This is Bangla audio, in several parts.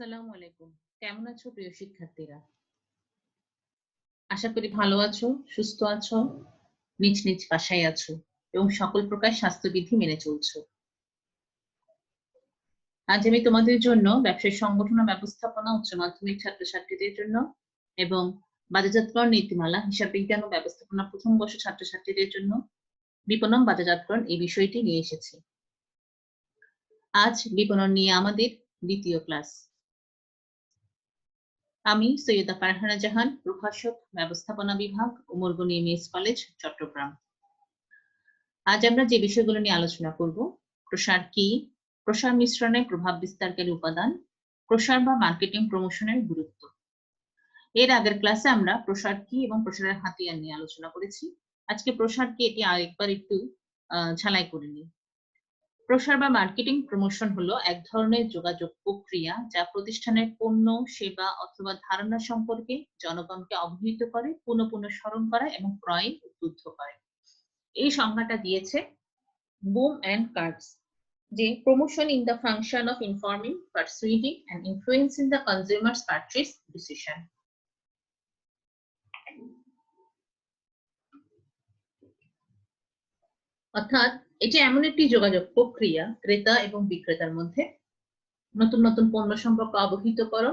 আসসালামু আলাইকুম। কেমন আছো প্রিয় শিক্ষার্থীরা? আশা করি ভালো আছো, সুস্থ আছো, নিজ নিজ বাসায় আছো এবং সকল প্রকার স্বাস্থ্যবিধি মেনে চলছো। আজ আমি তোমাদের জন্য ব্যবসায়িক সংগঠন ব্যবস্থাপনা উচ্চ মাধ্যমিক ছাত্রছাত্রীদের জন্য এবং বাজারজাতকরণ নীতিমালা, হিসাব বিজ্ঞান ও ব্যবস্থাপনা প্রথম বর্ষ ছাত্রছাত্রীদের জন্য বিপণন বাজারজাতকরণ এই বিষয়টি নিয়ে এসেছি। আজ বিপণন নিয়ে আমাদের দ্বিতীয় ক্লাস। আমি সৈয়দা ফারহানা জাহান, প্রভাষক, ব্যবস্থাপনা বিভাগ উমরগনি এমএস কলেজ, চট্টগ্রাম। আজ আমরা যে বিষয়গুলো নিয়ে আলোচনা করব, প্রসার কি? প্রসার মিশ্রণে প্রভাব বিস্তারকারী উপাদান, প্রসার বা মার্কেটিং প্রমোশনের গুরুত্ব। এর আগের ক্লাসে আমরা প্রসার কি এবং প্রসারের হাতিয়ার নিয়ে আলোচনা করেছি। আজকে প্রসার কি এটি আরেকবার একটু ঝালাই করে নিই। প্রসার বা মার্কেটিং প্রমোশন হলো এক ধরনের যোগাযোগ প্রক্রিয়া যা প্রতিষ্ঠানের পণ্য, সেবা অথবা ধারণা সম্পর্কে জনগণকে অবহিত করে পুনঃ পুনঃ স্মরণ করা এবং ক্রয়ে উদ্বুদ্ধ করে। এই সংজ্ঞাটা দিয়েছে বুম অ্যান্ড কার্ডস যে promotion in the function of informing persuading and influencing the consumers purchase decision অর্থাৎ এটি এমন একটি যোগাযোগ প্রক্রিয়া ক্রেতা এবং বিক্রেতার মধ্যে নতুন নতুন পণ্য সম্পর্কে অবহিত করো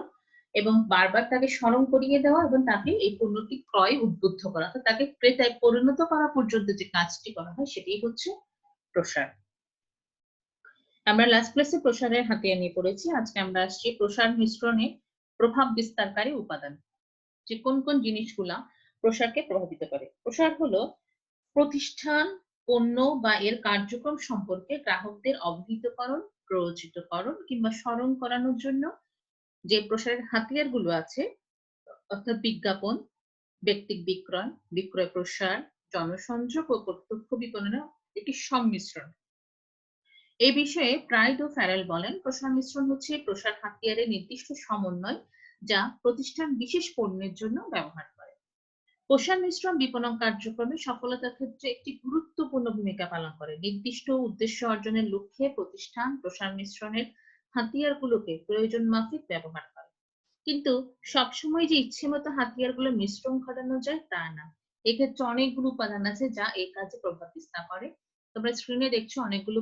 এবং বারবার তাকে স্মরণ করিয়ে দেওয়া এবং তাকে এই পণ্যটি ক্রয় উদ্বুদ্ধ করা, অর্থাৎ তাকে ক্রেতায় পরিণত করা পর্যন্ত যে কাজটি করা হয় সেটি হচ্ছে প্রসার। আমরা লাস্ট ক্লাসে প্রসারের হাতিয়ার নিয়ে পড়েছি, আজকে আমরা আসছি প্রসার মিশ্রণে প্রভাব বিস্তারকারী উপাদান, যে কোন কোন জিনিসগুলা প্রসারকে প্রভাবিত করে। প্রসার হলো প্রতিষ্ঠান পণ্য বা এর কার্যক্রম সম্পর্কে গ্রাহকদের অবহিতকরণ, প্ররোচিতকরণ কিংবা স্মরণ করানোর জন্য যে প্রসারের হাতিয়ারগুলো আছে, অর্থাৎ বিজ্ঞাপন, ব্যক্তিক বিক্রয় বিক্রয় প্রসার, জনসংযোগ ও প্রত্যক্ষ বিপণনের একটি সংমিশ্রণ। এই বিষয়ে প্রাইড ও ফ্যারেল বলেন প্রসার মিশ্রণ হচ্ছে প্রসার হাতিয়ারের নির্দিষ্ট সমন্বয় যা প্রতিষ্ঠান বিশেষ পণ্যের জন্য ব্যবহার করে মিশ্রণ বিপণন কার্যক্রমে সফলতার ক্ষেত্রে একটি গুরুত্বপূর্ণ ভূমিকা পালন করে। নির্দিষ্ট উদ্দেশ্য অর্জনের লক্ষ্যে প্রতিষ্ঠান প্রসার মিশ্রণের হাতিয়ারগুলোকে প্রয়োজন মাফিক ব্যবহার করে। কিন্তু সবসময় যে ইচ্ছে মতো হাতিয়ারগুলো মিশ্রণ ঘটানো যায় তা না। এক্ষেত্রে অনেকগুলো উপাদান আছে যা এই কাজে প্রভাব বিস্তার করে। তোমরা স্ক্রিনে দেখছ অনেকগুলো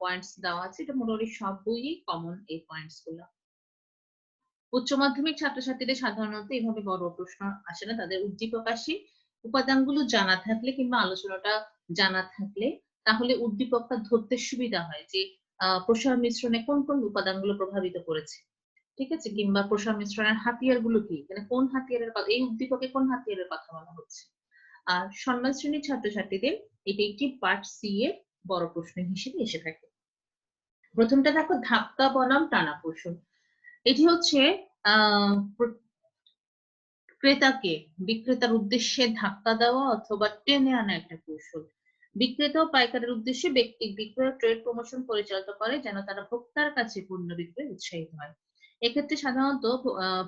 পয়েন্টস দেওয়া আছে। এটা মোটামুটি সব বইয়ে কমন এই পয়েন্টসগুলো। উচ্চ মাধ্যমিক ছাত্রছাত্রীদের সাধারণত এইভাবে বড় প্রশ্ন আসে না। তাদের উদ্দীপক আসে উপাদানগুলো জানা থাকলে কিংবা আলোচনাটা জানা থাকলে তাহলে উদ্দীপকটা ধরতে সুবিধা হয় যে প্রসার মিশ্রণে কোন কোন উপাদানগুলো প্রভাবিত করেছে, ঠিক আছে? কিংবা প্রসার মিশ্রণের হাতিয়ারগুলো কি? মানে কোন হাতিয়ারের কথা, এই উদ্দীপকে কোন হাতিয়ারের কথা বলা হচ্ছে? আর সম্মান শ্রেণির ছাত্রছাত্রীদের এটি একটি পার্ট সি এর বড় প্রশ্ন হিসেবে এসে থাকে। প্রথমটা দেখো, ধাক্কা বনাম টানা কৌশল এটি হচ্ছে ক্রেতাকে বিক্রেতার উদ্দেশ্যে ধাক্কা দেওয়া অথবা টেনে আনা একটা কৌশল। বিক্রেতা ও পাইকারের উদ্দেশ্যে ব্যক্তি, বিক্রয় ট্রেড প্রমোশন পরিচালিত করে যেন তারা ভোক্তার কাছে পণ্য বিক্রয় উৎসাহিত হয়। এক্ষেত্রে সাধারণত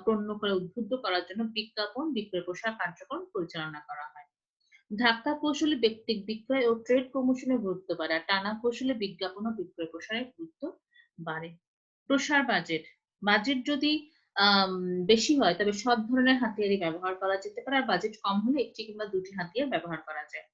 পণ্য করে উদ্বুদ্ধ করার জন্য বিজ্ঞাপন, বিক্রয় প্রসার কার্যক্রম পরিচালনা করা হয়। ধাক্কা কৌশলে ব্যক্তি বিক্রয় ও ট্রেড প্রমোশনের গুরুত্ব বাড়ে, আর টানা কৌশলে বিজ্ঞাপন ও বিক্রয় প্রসারের গুরুত্ব বাড়ে। প্রসার বাজেট বাজেট যদি বেশি হয়, তবে সব ধরনের হাতিয়ারই ব্যবহার করা যেতে পারে, আর বাজেট কম হলে একটি কিংবা দুটি হাতিয়ার ব্যবহার করা যায়।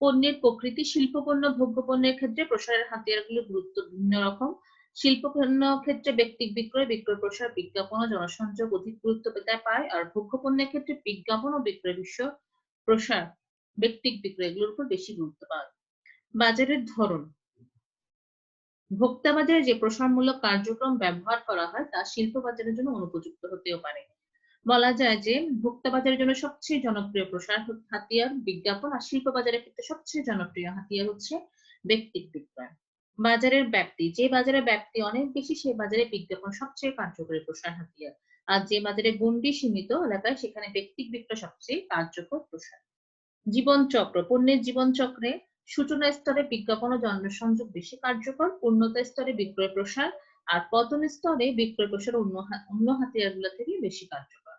পণ্যের প্রকৃতি শিল্প পণ্য ভোগ্য পণ্যের ক্ষেত্রে প্রসারের হাতিয়ারগুলো গুরুত্ব ভিন্ন রকম। শিল্প পণ্য ক্ষেত্রে ব্যক্তিক বিক্রয় বিক্রয় প্রসার, বিজ্ঞাপন ও জনসংযোগ অধিক গুরুত্ব পেতে পায়, আর ভোগ্য পণ্যের ক্ষেত্রে বিজ্ঞাপন ও বিক্রয় বিশ্ব প্রসার, ব্যক্তিক বিক্রয় এগুলোর উপর বেশি গুরুত্ব পায়। বাজারের ধরন ভোক্তা বাজারে যে প্রসারমূলক কার্যক্রম ব্যবহার করা হয়, তা শিল্প বাজারের জন্য অনুপযুক্ত হতেও পারে। বলা যায় যে, ভোক্তা বাজারের জন্য সবচেয়ে জনপ্রিয় প্রসার হাতিয়ার বিজ্ঞাপন আর শিল্প বাজারের ক্ষেত্রে সবচেয়ে জনপ্রিয় হাতিয়ার হচ্ছে ব্যক্তিক বিক্রয়। বাজারের ব্যাপ্তি, যে বাজারের ব্যাপ্তি অনেক বেশি সেই বাজারে বিজ্ঞাপন সবচেয়ে কার্যকরী প্রসার হাতিয়ার। আর যে বাজারে গন্ডি সীমিত এলাকায়, সেখানে ব্যক্তিক বিক্রয় সবচেয়ে কার্যকর প্রসার। জীবন চক্র পণ্যের জীবন চক্রে সূচনা স্তরে বিজ্ঞাপন ও জনসংযোগ বেশি কার্যকর পূর্ণতা স্তরে বিক্রয় প্রসার আর পতন স্তরে বিক্রয় প্রসার অন্য হাতিয়ারগুলো থেকে বেশি কার্যকর।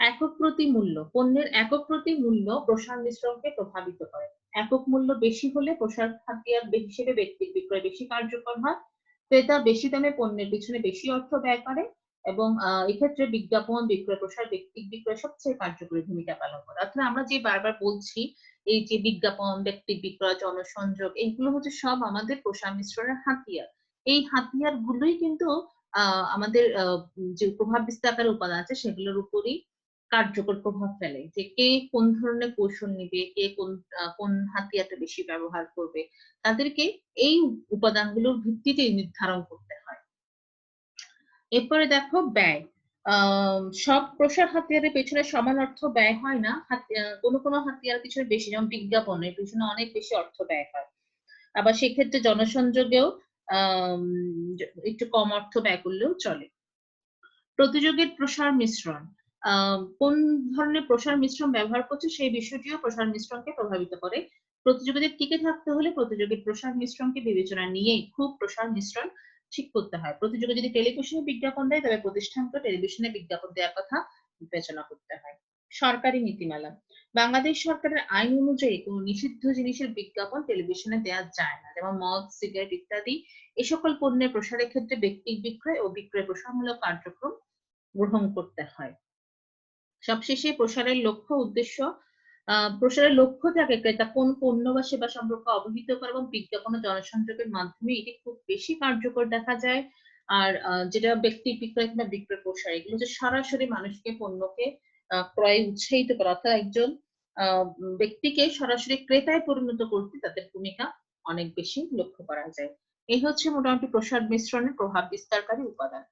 একক প্রতি মূল্য পণ্যের একক প্রতি মূল্য প্রসার মিশ্রণকে প্রভাবিত করে। একক মূল্য বেশি হলে প্রসার হাতিয়ার হিসেবে ব্যক্তির বিক্রয় বেশি কার্যকর হয়। ক্রেতা বেশি দামে পণ্যের পিছনে বেশি অর্থ ব্যয় করে এবং এক্ষেত্রে বিজ্ঞাপন, বিক্রয় প্রসার ব্যক্তিক বিক্রয় সবচেয়ে কার্যকরী ভূমিকা পালন করে। অর্থাৎ আমরা যে বারবার বলছি এই যে বিজ্ঞাপন, ব্যক্তি বিক্রয়, জনসংযোগ এইগুলো হচ্ছে সব আমাদের প্রসার মিশ্রণের হাতিয়ার। এই হাতিয়ার গুলোই কিন্তু আমাদের যে প্রভাব বিস্তারকারী উপাদান আছে সেগুলোর উপরই কার্যকর প্রভাব ফেলে যে কে কোন ধরনের কৌশল নিবে, কে কোন কোন হাতিয়ারটা বেশি ব্যবহার করবে। তাদেরকে এই উপাদানগুলোর ভিত্তিতে নির্ধারণ করতে হয়। এরপরে দেখো ব্যয় সব প্রসার হাতিয়ারের পেছনে সমান অর্থ ব্যয় হয় না। কোনো কোনো হাতিয়ার পিছনে বেশি, যেমন বিজ্ঞাপনের পিছনে অনেক বেশি অর্থ ব্যয় হয়। আবার সেক্ষেত্রে জনসংযোগেও একটু কম অর্থ ব্যয় করলেও চলে। প্রতিযোগের প্রসার মিশ্রণ কোন ধরনের প্রসার মিশ্রণ ব্যবহার করছে সেই বিষয়টিও প্রসার মিশ্রণকে প্রভাবিত করে। প্রতিযোগীদের টিকে থাকতে হলে প্রতিযোগীর প্রসার মিশ্রণকে বিবেচনা নিয়েই খুব প্রসার মিশ্রণ ঠিক করতে হয়। প্রতিযোগী যদি টেলিভিশনে বিজ্ঞাপন দেয়, তবে প্রতিষ্ঠানকে টেলিভিশনে বিজ্ঞাপন দেওয়ার কথা বিবেচনা করতে হয়। সরকারি নীতিমালা। বাংলাদেশ সরকারের আইন অনুযায়ী কোনো নিষিদ্ধ জিনিসের বিজ্ঞাপন টেলিভিশনে দেওয়া যায় না। যেমন মদ, সিগারেট ইত্যাদি, এ সকল পণ্যের প্রসারের ক্ষেত্রে ব্যক্তিক বিক্রয় ও বিক্রয় প্রসারমূলক কার্যক্রম গ্রহণ করতে হয়। সবশেষে প্রসারের লক্ষ্য, উদ্দেশ্য প্রসারের লক্ষ্য থাকে ক্রেতা কোন পণ্য বা সেবা সম্পর্কে অবহিত করা এবং বিজ্ঞাপন ও জনসংযোগের মাধ্যমে এটি খুব বেশি কার্যকর দেখা যায়। আর যেটা ব্যক্তি বিক্রয় কিংবা বিক্রয় প্রসার, এগুলো হচ্ছে সরাসরি মানুষকে, পণ্যকে ক্রয়ে উৎসাহিত করা, অর্থাৎ একজন ব্যক্তিকে সরাসরি ক্রেতায় পরিণত করতে তাদের ভূমিকা অনেক বেশি লক্ষ্য করা যায়। এই হচ্ছে মোটামুটি প্রসার মিশ্রণের প্রভাব বিস্তারকারী উপাদান।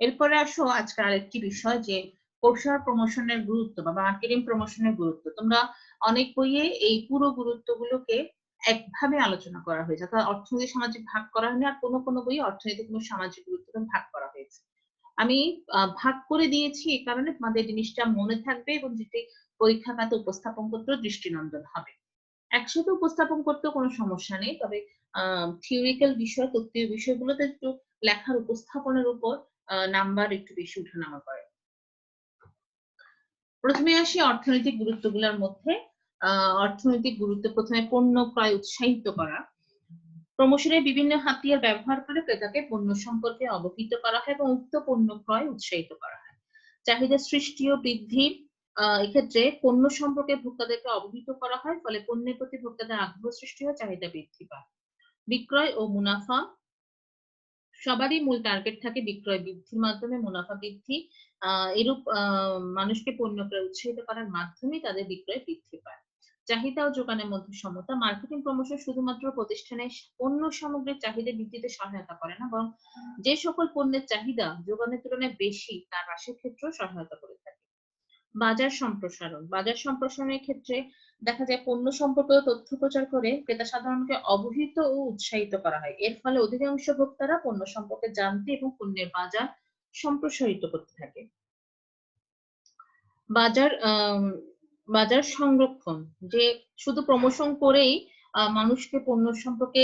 এরপরে আসো আজকের আরেকটি বিষয় যে প্রসার প্রমোশনের গুরুত্ব বা মার্কেটিং প্রমোশনের গুরুত্ব। তোমরা অনেক বইয়ে এই পুরো গুরুত্বগুলোকে একভাবে আলোচনা করা হয়েছে। অর্থাৎ অর্থনৈতিক সামাজিক ভাগ করা হয়নি আর কোনো কোনো বই অর্থনৈতিক এবং সামাজিক গুরুত্ব ভাগ করা হয়েছে। আমি ভাগ করে দিয়েছি এই কারণে তোমাদের জিনিসটা মনে থাকবে এবং যেটি পরীক্ষা খাতে উপস্থাপন করতেও দৃষ্টিনন্দন হবে। একসাথে উপস্থাপন করতেও কোনো সমস্যা নেই, তবে থিওরিক্যাল বিষয়, তত্ত্বীয় বিষয়গুলোতে একটু লেখার উপস্থাপনের উপর নাম্বার একটু বেশি উঠানামা করে। প্রথমে আসি অর্থনৈতিক গুরুত্বগুলোর মধ্যে। অর্থনৈতিক গুরুত্ব প্রথমে পণ্য ক্রয় উৎসাহিত করা। প্রমোশনের বিভিন্ন হাতিয়ার ব্যবহার করে ক্রেতাকে পণ্য সম্পর্কে অবহিত করা হয় এবং উক্ত পণ্য ক্রয় উৎসাহিত করা হয়। চাহিদা সৃষ্টি ও বৃদ্ধি এক্ষেত্রে পণ্য সম্পর্কে ভোক্তাদেরকে অবহিত করা হয়, ফলে পণ্যের প্রতি ভোক্তাদের আগ্রহ সৃষ্টি হয়, চাহিদা বৃদ্ধি পায়। বিক্রয় ও মুনাফা সবারই মূল টার্গেট থাকে বিক্রয় বৃদ্ধির মাধ্যমে, মুনাফা বৃদ্ধি এরূপ মানুষকে পণ্য ক্রয় উৎসাহিত করার মাধ্যমেই তাদের বিক্রয় বৃদ্ধি পায়। চাহিদা ও যোগানের মধ্যে সমতা মার্কেটিং প্রমোশন শুধুমাত্র প্রতিষ্ঠানের পণ্য সামগ্রীর চাহিদা বৃদ্ধিতে সহায়তা করে না, বরং যে সকল পণ্যের চাহিদা যোগানের তুলনায় বেশি, তার হ্রাসের ক্ষেত্রেও সহায়তা করে থাকে। বাজার সম্প্রসারণ, বাজার সম্প্রসারণের ক্ষেত্রে দেখা যায় পণ্য সম্পর্কে তথ্য প্রচার করে ক্রেতা সাধারণকে অবহিত ও উৎসাহিত করা হয়। এর ফলে অধিকাংশ ভোক্তারা পণ্য সম্পর্কে জানতে এবং পণ্যের বাজার সম্প্রসারিত করতে থাকে। বাজার বাজার সংরক্ষণ, যে শুধু প্রমোশন করেই মানুষকে পণ্য সম্পর্কে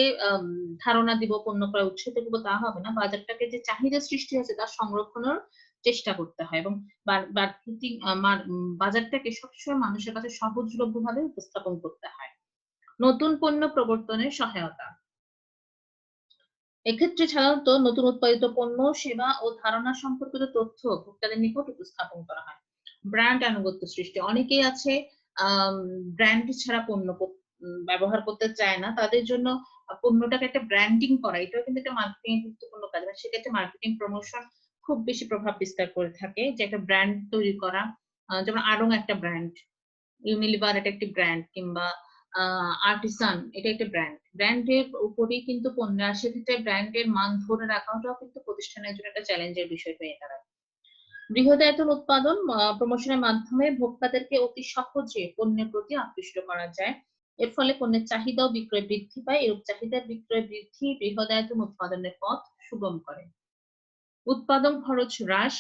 ধারণা দিব, পণ্য ক্রয় উৎসাহিত করব তা হবে না। বাজারটাকে যে চাহিদা সৃষ্টি হয়েছে তার সংরক্ষণের চেষ্টা করতে হয় এবং বাজারটাকে সবসময় মানুষের কাছে সহজলভ্য ভাবে উপস্থাপন করতে হয়। নতুন পণ্য প্রবর্তনের সহায়তা। এক্ষেত্রে সাধারণত নতুন উৎপাদিত পণ্য, সেবা ও ধারণা সম্পর্কিত তথ্য ভোক্তাদের নিকট উপস্থাপন করা হয়। ব্র্যান্ড আনুগত্য সৃষ্টি। অনেকেই আছে ব্র্যান্ড ছাড়া পণ্য ব্যবহার করতে চায় না। তাদের জন্য পণ্যটাকে একটা ব্র্যান্ডিং করা, এটাও কিন্তু একটা মার্কেটিং গুরুত্বপূর্ণ কাজ। মানে সেক্ষেত্রে মার্কেটিং প্রমোশন খুব বেশি প্রভাব বিস্তার করে থাকে যে একটা ব্র্যান্ড তৈরি করা। যেমন আড়ং একটা ব্র্যান্ড ইউনিলিভার এটা একটি ব্র্যান্ড কিংবা আর্টিসান এটা একটা ব্র্যান্ড ব্র্যান্ডের উপরেই কিন্তু পণ্য আর সেক্ষেত্রে ব্র্যান্ডের মান ধরে রাখাটাও কিন্তু প্রতিষ্ঠানের জন্য একটা চ্যালেঞ্জের বিষয় হয়ে দাঁড়ায়। বৃহদায়তন উৎপাদন প্রমোশনের মাধ্যমে ভোক্তাদেরকে অতি সহজে পণ্যের প্রতি আকৃষ্ট করা যায়। এর ফলে পণ্যের চাহিদা ও বিক্রয় বৃদ্ধি পায়। এরূপ চাহিদা বিক্রয় বৃদ্ধি বৃহদায়তন উৎপাদনের পথ সুগম করে। উৎপাদন খরচ হ্রাস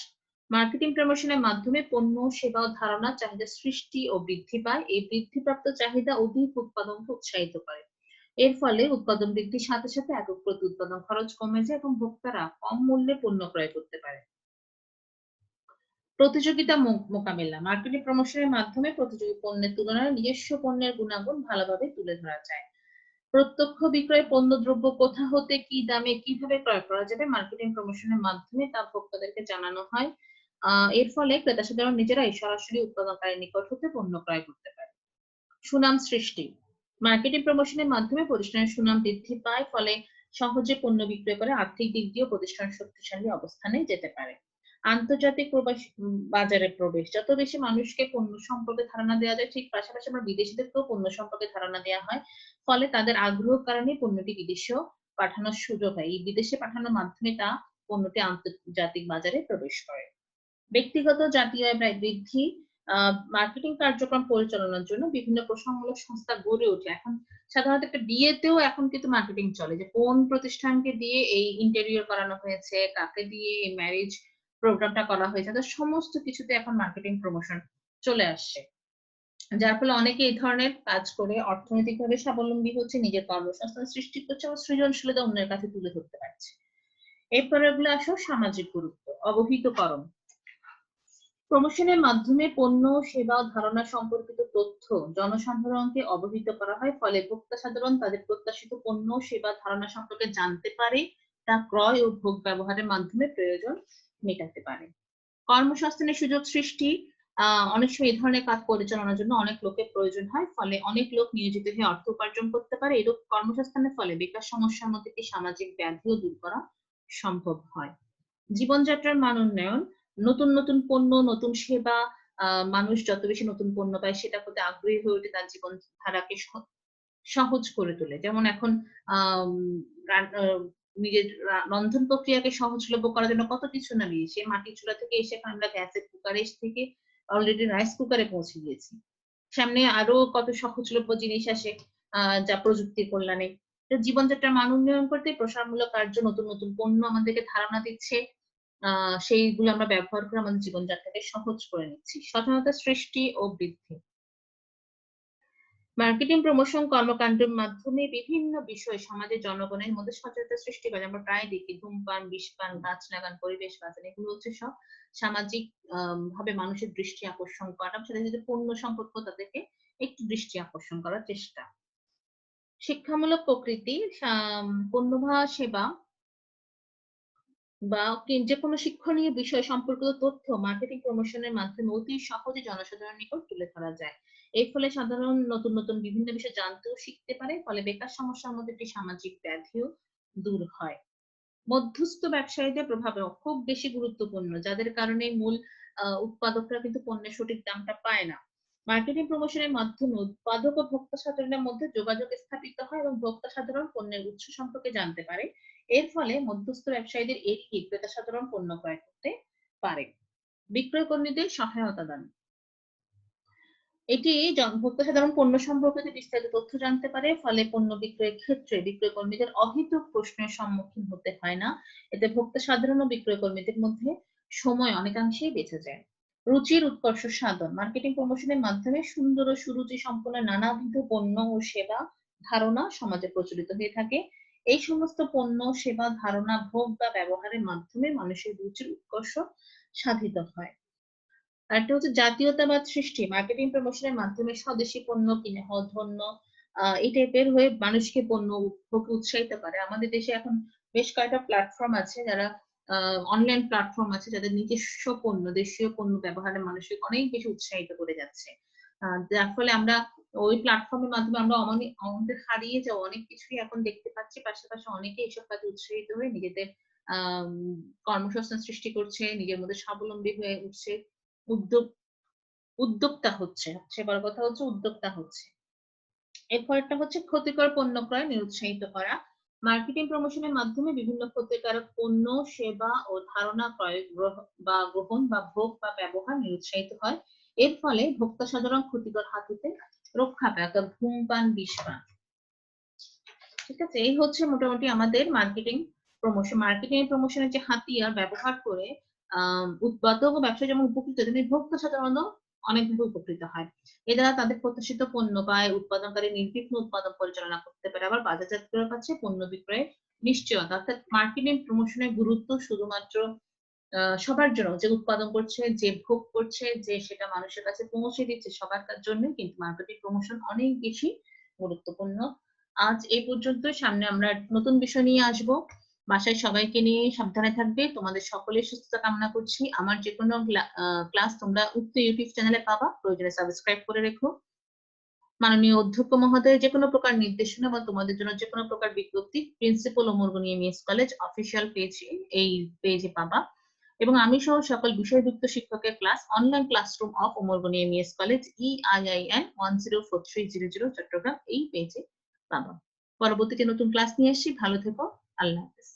মার্কেটিং প্রমোশনের মাধ্যমে পণ্য, সেবা ও ধারণা চাহিদা সৃষ্টি ও বৃদ্ধি পায়। এই বৃদ্ধিপ্রাপ্ত চাহিদা অধিক উৎপাদনকে উৎসাহিত করে। এর ফলে উৎপাদন বৃদ্ধির সাথে সাথে একক প্রতি উৎপাদন খরচ কমে যায় এবং ভোক্তারা কম মূল্যে পণ্য ক্রয় করতে পারে। প্রতিযোগিতা মোকাবেলা। মার্কেটিং প্রমোশনের মাধ্যমে প্রতিযোগী পণ্যের তুলনায় নিজস্ব পণ্যের গুণাগুণ ভালোভাবে তুলে ধরা যায়। প্রত্যক্ষ বিক্রয় পণ্য দ্রব্য কোথা হতে, কি দামে, কীভাবে ক্রয় করা যাবে মার্কেটিং প্রমোশনের মাধ্যমে তা ভোক্তাদেরকে জানানো হয়। আহ এর ফলে ক্রেতা সাধারণ নিজেরাই সরাসরি উৎপাদনকারীর নিকট হতে পণ্য ক্রয় করতে পারে। সুনাম সৃষ্টি। মার্কেটিং প্রমোশনের মাধ্যমে প্রতিষ্ঠানের সুনাম বৃদ্ধি পায়, ফলে সহজে পণ্য বিক্রয় করে আর্থিক দিক দিয়েও প্রতিষ্ঠান শক্তিশালী অবস্থানে যেতে পারে। আন্তর্জাতিক প্রবাস বাজারে প্রবেশ। যত বেশি মানুষকে পণ্য সম্পর্কে ধারণা দেওয়া যায়, ঠিক পাশাপাশি আমরা বিদেশিদেরকেও পণ্য সম্পর্কে ধারণা দেওয়া হয়। ফলে তাদের আগ্রহ কারণে পণ্যটি বিদেশেও পাঠানোর সুযোগ হয়। এই বিদেশে পাঠানোর মাধ্যমে তা পণ্যটি আন্তর্জাতিক বাজারে প্রবেশ করে। ব্যক্তিগত জাতীয় আয় বৃদ্ধি মার্কেটিং কার্যক্রম পরিচালনার জন্য বিভিন্ন প্রসঙ্গমূলক সংস্থা গড়ে ওঠে। এখন সাধারণত একটা বিয়েতেও এখন কিন্তু মার্কেটিং চলে যে কোন প্রতিষ্ঠানকে দিয়ে এই ইন্টেরিয়র করানো হয়েছে, কাকে দিয়ে ম্যারেজ প্রোগ্রামটা করা হয়েছে। তো সমস্ত কিছুতে এখন মার্কেটিং প্রমোশন চলে আসছে। যার ফলে অনেকে এই ধরনের কাজ করে অর্থনৈতিকভাবে স্বাবলম্বী হচ্ছে, নিজের কর্মসংস্থান সৃষ্টি করছে এবং সৃজনশীলতা অন্যের কাছে তুলে ধরতে পারছে। এরপরে গুলো আসো সামাজিক গুরুত্ব, অবহিতকরণ। প্রমোশনের মাধ্যমে পণ্য, সেবা, ধারণা সম্পর্কিত তথ্য জনসাধারণকে অবহিত করা হয়। ফলে ভোক্তা সাধারণ তাদের প্রত্যাশিত পণ্য, সেবা, ধারণা সম্পর্কে জানতে পারে। তা ক্রয় ও ভোগ ব্যবহারের মাধ্যমে প্রয়োজন মেটাতে পারে। কর্মসংস্থানের সুযোগ সৃষ্টি অনেক সময় এই ধরনের কাজ পরিচালনার জন্য অনেক লোকের প্রয়োজন হয়, ফলে অনেক লোক নিয়োজিত হয়ে অর্থ উপার্জন করতে পারে। এরূপ কর্মসংস্থানের ফলে বেকার সমস্যার মধ্যে একটি সামাজিক ব্যাধিও দূর করা সম্ভব হয়। জীবনযাত্রার মান উন্নয়ন, নতুন নতুন পণ্য, নতুন সেবা মানুষ যত বেশি নতুন পণ্য পায় সেটা প্রতি আগ্রহী হয়ে ওঠে তার জীবন ধারাকে সহজ করে তোলে। যেমন এখন নিজের রন্ধন প্রক্রিয়াকে সহজলভ্য করার জন্য কত কিছু না নিয়েছে মাটির চুলা থেকে এসে এখন আমরা গ্যাসের কুকারে থেকে অলরেডি রাইস কুকারে পৌঁছে গিয়েছি। সামনে আরও কত সহজলভ্য জিনিস আসে যা প্রযুক্তির কল্যাণে। জীবনযাত্রার মান উন্নয়ন করতে প্রসারমূলক কার্য নতুন নতুন পণ্য আমাদেরকে ধারণা দিচ্ছে সেইগুলো আমরা ব্যবহার করে আমাদের জীবনযাত্রাকে সহজ করে নিচ্ছি। সচেতনতা সৃষ্টি ও বৃদ্ধি। মার্কেটিং প্রমোশন কর্মকাণ্ডের মাধ্যমে বিভিন্ন বিষয় সমাজের জনগণের মধ্যে সচেতনতা সৃষ্টি করে। আমরা প্রায় দেখি ধূমপান বিষপান গাছ লাগান পরিবেশ বাঁচান এগুলো হচ্ছে সব সামাজিক ভাবে মানুষের দৃষ্টি আকর্ষণ করা সাথে সাথে পণ্য সম্পর্ক তাদেরকে একটু দৃষ্টি আকর্ষণ করার চেষ্টা। শিক্ষামূলক প্রকৃতি আম, পণ্য বা সেবা বা যে কোনো শিক্ষণীয় বিষয় সম্পর্কিত তথ্য মার্কেটিং প্রমোশনের মাধ্যমে অতি সহজে জনসাধারণের নিকট তুলে ধরা যায়। এর ফলে সাধারণ নতুন নতুন বিভিন্ন বিষয় জানতেও শিখতে পারে, ফলে বেকার সমস্যার মধ্যে একটি সামাজিক ব্যাধিও দূর হয়। মধ্যস্থ ব্যবসায়ীদের প্রভাবে খুব বেশি গুরুত্বপূর্ণ, যাদের কারণে মূল উৎপাদকরা কিন্তু পণ্যের সঠিক দামটা পায় না। মার্কেটিং প্রমোশনের মাধ্যমে উৎপাদক ও ভোক্তা সাধারণের মধ্যে যোগাযোগ স্থাপিত হয় এবং ভোক্তা সাধারণ পণ্যের উৎস সম্পর্কে জানতে পারে। এর ফলে মধ্যস্থ ব্যবসায়ীদের এড়িয়ে ক্রেতা সাধারণ পণ্য ক্রয় করতে পারে। বিক্রয় কর্মীদের সহায়তা দান। এটি জন- ভোক্তা সাধারণ পণ্য সম্পর্কিত বিস্তারিত তথ্য জানতে পারে, ফলে পণ্য বিক্রয়ের ক্ষেত্রে বিক্রয় কর্মীদের অহিতুক প্রশ্নের সম্মুখীন হতে হয় না। এতে ভোক্তা সাধারণ ও বিক্রয় কর্মীদের মধ্যে সময় অনেকাংশেই বেঁচে যায়। রুচির উৎকর্ষ সাধন, মার্কেটিং প্রমোশনের মাধ্যমে সুন্দর ও সুরুচি সম্পন্ন নানাবিধ পণ্য ও সেবা ধারণা সমাজে প্রচলিত হয়ে থাকে। এই সমস্ত পণ্য সেবা ধারণা, ভোগ বা ব্যবহারের মাধ্যমে মানুষের রুচির উৎকর্ষ সাধিত হয়। আরেকটা হচ্ছে জাতীয়তাবাদ সৃষ্টি মার্কেটিং প্রমোশনের মাধ্যমে স্বদেশি পণ্য কিনে ধন্য এই টাইপের হয়ে মানুষকে পণ্য উপভোগে উৎসাহিত করে। আমাদের দেশে এখন বেশ কয়েকটা প্ল্যাটফর্ম আছে যারা অনলাইন প্ল্যাটফর্ম আছে যাদের নিজস্ব পণ্য, দেশীয় পণ্য ব্যবহারে মানুষকে অনেক বেশি উৎসাহিত করে যাচ্ছে। যার ফলে আমরা ওই প্ল্যাটফর্মের মাধ্যমে আমরা আমাদের হারিয়ে যাওয়া অনেক কিছুই এখন দেখতে পাচ্ছি। পাশাপাশি অনেকে এসব কাজে উৎসাহিত হয়ে নিজেদের কর্মসংস্থান সৃষ্টি করছে, নিজের মধ্যে স্বাবলম্বী হয়ে উঠছে। উদ্যোগ, উদ্যোক্তা হচ্ছে। সে বড় কথা হচ্ছে উদ্যোক্তা হচ্ছে। এরপরটা হচ্ছে ক্ষতিকর পণ্য ক্রয় নিরুৎসাহিত করা। মার্কেটিং, প্রমোশনের মাধ্যমে বিভিন্ন ক্ষতিকারক পণ্য, সেবা ও ধারণা ক্রয় বা গ্রহণ বা ভোগ বা ব্যবহার নিরুৎসাহিত হয়। এর ফলে ভোক্তা সাধারণ ক্ষতিকর হাত হতে রক্ষা পায়, অর্থাৎ ধূমপান, বিষপান। ঠিক আছে, এই হচ্ছে মোটামুটি আমাদের মার্কেটিং, প্রমোশন, মার্কেটিং প্রমোশনের যে হাতিয়ার, ব্যবহার করে উৎপাদক ও ব্যবসা যেমন উপকৃত, তেমনি ভোক্তা সাধারণও অনেকভাবে উপকৃত হয়। এ দ্বারা তাদের প্রত্যাশিত পণ্য পায়, উৎপাদনকারী নির্বিঘ্ন উৎপাদন পরিচালনা করতে পারে। আবার বাজারজাতকরার কাছে পণ্য বিক্রয়ে নিশ্চয়তা, অর্থাৎ মার্কেটিং প্রমোশনের গুরুত্ব শুধুমাত্র সবার জন্য, যে উৎপাদন করছে, যে ভোগ করছে, যে সেটা মানুষের কাছে পৌঁছে দিচ্ছে, সবার তার জন্য কিন্তু মার্কেটিং প্রমোশন অনেক বেশি গুরুত্বপূর্ণ। আজ এই পর্যন্ত সামনে আমরা নতুন বিষয় নিয়ে আসব। বাসায় সবাইকে নিয়ে সাবধানে থাকবে। তোমাদের সকলের সুস্থতা কামনা করছি। আমার যে কোনো ক্লাস তোমরা উক্ত ইউটিউব চ্যানেলে পাবা। প্রয়োজনে সাবস্ক্রাইব করে রেখো। মাননীয় অধ্যক্ষ মহোদয় যে কোনো প্রকার নির্দেশনা বা তোমাদের জন্য যে কোনো প্রকার বিজ্ঞপ্তি principal Omargani MS college official page এই পেজে পাবা। এবং আমি সহ সকল বিষয়যুক্ত শিক্ষকের class online classroom of Omargani MS college EIIN one zero four three zero zero Chattogram, এই পেজে পাবা। পরবর্তীতে নতুন ক্লাস নিয়ে আসছি। ভালো থেকো। আল্লাহ হাফেজ।